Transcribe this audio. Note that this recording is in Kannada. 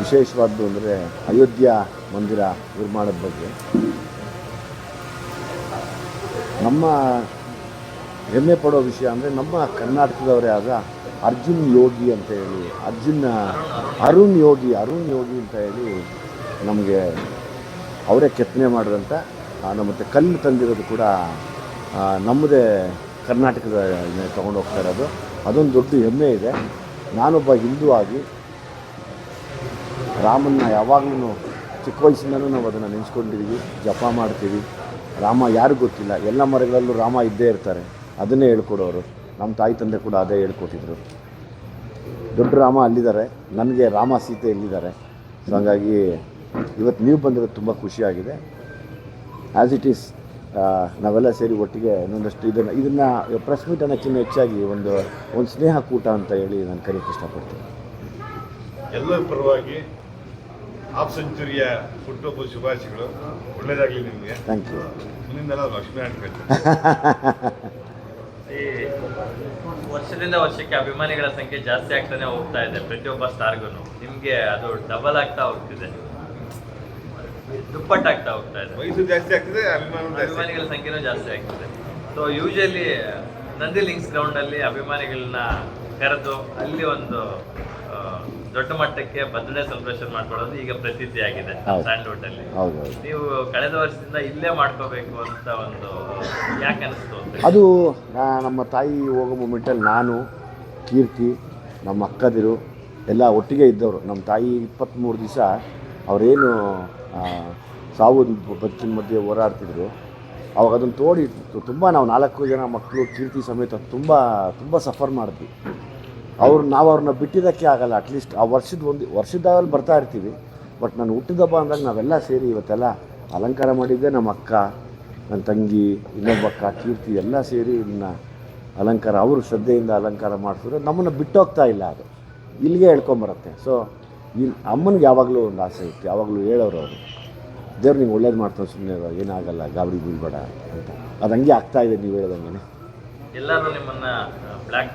ವಿಶೇಷವಾದ್ದು ಅಂದರೆ ಅಯೋಧ್ಯ ಮಂದಿರ ನಿರ್ಮಾಣದ ಬಗ್ಗೆ. ನಮ್ಮ ಹೆಮ್ಮೆ ಪಡೋ ವಿಷಯ ಅಂದರೆ ನಮ್ಮ ಕರ್ನಾಟಕದವರೇ ಆದ ಅರ್ಜುನ್ ಯೋಗಿ ಅಂತ ಹೇಳಿ, ಅರ್ಜುನ್, ಅರುಣ್ ಯೋಗಿ ಅರುಣ್ ಯೋಗಿ ಅಂತ ಹೇಳಿ ನಮಗೆ ಅವರೇ ಕೆತ್ತನೆ ಮಾಡಿದಂಥ ಮತ್ತು ಕಲ್ಲು ತಂದಿರೋದು ಕೂಡ ನಮ್ಮದೇ ಕರ್ನಾಟಕದ ತೊಗೊಂಡು ಹೋಗ್ತಾ ಇರೋದು. ಅದೊಂದು ದೊಡ್ಡ ಹೆಮ್ಮೆ ಇದೆ. ನಾನೊಬ್ಬ ಹಿಂದೂ ಆಗಿ ರಾಮನ್ನ ಯಾವಾಗಲೂ ಚಿಕ್ಕ ವಯಸ್ಸಿಂದನೂ ನಾವು ಅದನ್ನು ನೆನೆಸ್ಕೊಂಡಿದ್ದೀವಿ ಜಪ ಮಾಡ್ತೀವಿ. ರಾಮ ಯಾರಿಗೂ ಗೊತ್ತಿಲ್ಲ. ಎಲ್ಲ ಮರಗಳಲ್ಲೂ ರಾಮ ಇದ್ದೇ ಇರ್ತಾರೆ. ಅದನ್ನೇ ಹೇಳ್ಕೊಡೋರು. ನಮ್ಮ ತಾಯಿ ತಂದೆ ಕೂಡ ಅದೇ ಹೇಳ್ಕೊಟ್ಟಿದ್ರು. ದೊಡ್ಡ ರಾಮ ಅಲ್ಲಿದ್ದಾರೆ. ನನಗೆ ರಾಮ ಸೀತೆ ಇಲ್ಲಿದ್ದಾರೆ. ಸೊ ಹಾಗಾಗಿ ಇವತ್ತು ನೀವು ಬಂದಿರೋದು ತುಂಬ ಖುಷಿಯಾಗಿದೆ. ಆ್ಯಸ್ ಇಟ್ ಈಸ್ ನಾವೆಲ್ಲ ಸೇರಿ ಒಟ್ಟಿಗೆ ಇನ್ನೊಂದಷ್ಟು ಇದನ್ನು ಇದನ್ನು ಪ್ರೆಸ್ ಮೀಟ್ ಅನ್ನೋಕ್ಕಿಂತ ಹೆಚ್ಚಾಗಿ ಒಂದು ಒಂದು ಸ್ನೇಹ ಕೂಟ ಅಂತ ಹೇಳಿ ನಾನು ಕರೆಯೋಕ್ಕೆ ಇಷ್ಟಪಡ್ತೀನಿ. ಎಲ್ಲ ಪರವಾಗಿ ಹಾಫ್ ಸೆಂಚುರಿಯ ಹುಟ್ಟುಹಬ್ಬ ಶುಭಾಶಯಗಳು. ಒಳ್ಳೇದಾಗಲಿ ನಿಮಗೆ. ಥ್ಯಾಂಕ್ ಯು ಮುಂದಿನ ಲಕ್ಷ್ಮೀ ಆಡ್ಬೇಕು ಈ ವರ್ಷದಿಂದ ವರ್ಷಕ್ಕೆ ಅಭಿಮಾನಿಗಳ ಸಂಖ್ಯೆ ಜಾಸ್ತಿ ಆಗ್ತಾನೆ ಹೋಗ್ತಾ ಇದೆ ಪ್ರತಿಯೊಬ್ಬ ಸ್ಟಾರ್ಗೂ ನಿಮಗೆ ಅದು ಡಬಲ್ ಆಗ್ತಾ ಹೋಗ್ತಿದೆ. ದುಪ್ಪಟ್ಟಾಗ್ತಾ ಹೋಗ್ತಾ ಇದೆ. ವಯಸ್ಸು ಜಾಸ್ತಿ ಆಗ್ತಿದೆ ಅಭಿಮಾನ ಅಭಿಮಾನಿಗಳ ಸಂಖ್ಯೆನೂ ಜಾಸ್ತಿ ಆಗ್ತಿದೆ. So usually Nandi links ground ಅಲ್ಲಿ ಅಭಿಮಾನಿಗಳನ್ನ ಕರೆದು ಅಲ್ಲಿ ಒಂದು ದೊಡ್ಡ ಮಟ್ಟಕ್ಕೆ ಬರ್ತ್ಡೇ ಸೆಲೆಬ್ರೇಷನ್ ಮಾಡ್ಕೊಳ್ಳೋದು ಈಗ ಪ್ರಸಿದ್ಧಿ ಆಗಿದೆ. ಸ್ಯಾಂಡ್ವುಡ್ ಅಲ್ಲಿ ನೀವು ಕಳೆದ ವರ್ಷದಿಂದ ಇಲ್ಲೇ ಮಾಡ್ಕೋಬೇಕು ಅಂತ ಒಂದು ಯಾಕೆ ಅನಿಸ್ತು ಅದು ನಮ್ಮ ತಾಯಿ ಹೋಗೋ ಮೂಮೆಂಟಲ್ಲಿ ನಾನು ಕೀರ್ತಿ ನಮ್ಮ ಅಕ್ಕದಿರು ಎಲ್ಲ ಒಟ್ಟಿಗೆ ಇದ್ದವರು. ನಮ್ಮ ತಾಯಿ ಇಪ್ಪತ್ತ್ಮೂರು ದಿವಸ ಅವರೇನು ಸಾವು ಬದುಕಿನ ಮಧ್ಯೆ ಹೋರಾಡ್ತಿದ್ರು. ಅವಾಗ ಅದನ್ನು ತೋಡಿ ತುಂಬ ನಾವು ನಾಲ್ಕು ಜನ ಮಕ್ಕಳು ಕೀರ್ತಿ ಸಮೇತ ತುಂಬ ತುಂಬ ಸಫರ್ ಮಾಡಿದ್ವಿ. ಅವ್ರು ನಾವು ಅವ್ರನ್ನ ಬಿಟ್ಟಿದ್ದಕ್ಕೆ ಆಗಲ್ಲ ಅಟ್ಲೀಸ್ಟ್ ಆ ವರ್ಷದ ಒಂದು ವರ್ಷದಾಗಲ್ಲಿ ಬರ್ತಾ ಇರ್ತೀವಿ. ಬಟ್ ನಾನು ಹುಟ್ಟಿದ ಹಬ್ಬ ಅಂದಾಗ ನಾವೆಲ್ಲ ಸೇರಿ ಇವತ್ತೆಲ್ಲ ಅಲಂಕಾರ ಮಾಡಿದ್ದೆ, ನಮ್ಮ ಅಕ್ಕ ನನ್ನ ತಂಗಿ, ಇನ್ನೊಬ್ಬ ಅಕ್ಕ, ಕೀರ್ತಿ ಎಲ್ಲ ಸೇರಿ ಇದನ್ನ ಅಲಂಕಾರ, ಅವರು ಶ್ರದ್ಧೆಯಿಂದ ಅಲಂಕಾರ ಮಾಡಿಸಿದ್ರೆ ನಮ್ಮನ್ನು ಬಿಟ್ಟೋಗ್ತಾ ಇಲ್ಲ ಅದು. ಇಲ್ಲಿಗೆ ಹೇಳ್ಕೊಂಬರುತ್ತೆ. ಸೊ ಇಲ್ಲಿ ಅಮ್ಮನಿಗೆ ಯಾವಾಗಲೂ ಒಂದು ಆಸೆ ಇತ್ತು, ಯಾವಾಗಲೂ ಹೇಳೋರು ಅವರು. ದೇವ್ರು ನೀವು ಒಳ್ಳೇದು ಮಾಡ್ತಾರೆ ಸುಮ್ಮನೆ ಏನಾಗಲ್ಲ ಗಾಬರಿ ಬೀಳ್ಬೇಡ ಅಂತ. ಅದು ಹಂಗೆ ಆಗ್ತಾ ಇದೆ, ನೀವು ಹೇಳ್ದಂಗೆ ಎಲ್ಲರೂ ನಿಮ್ಮನ್ನು ಬ್ಲ್ಯಾಕ್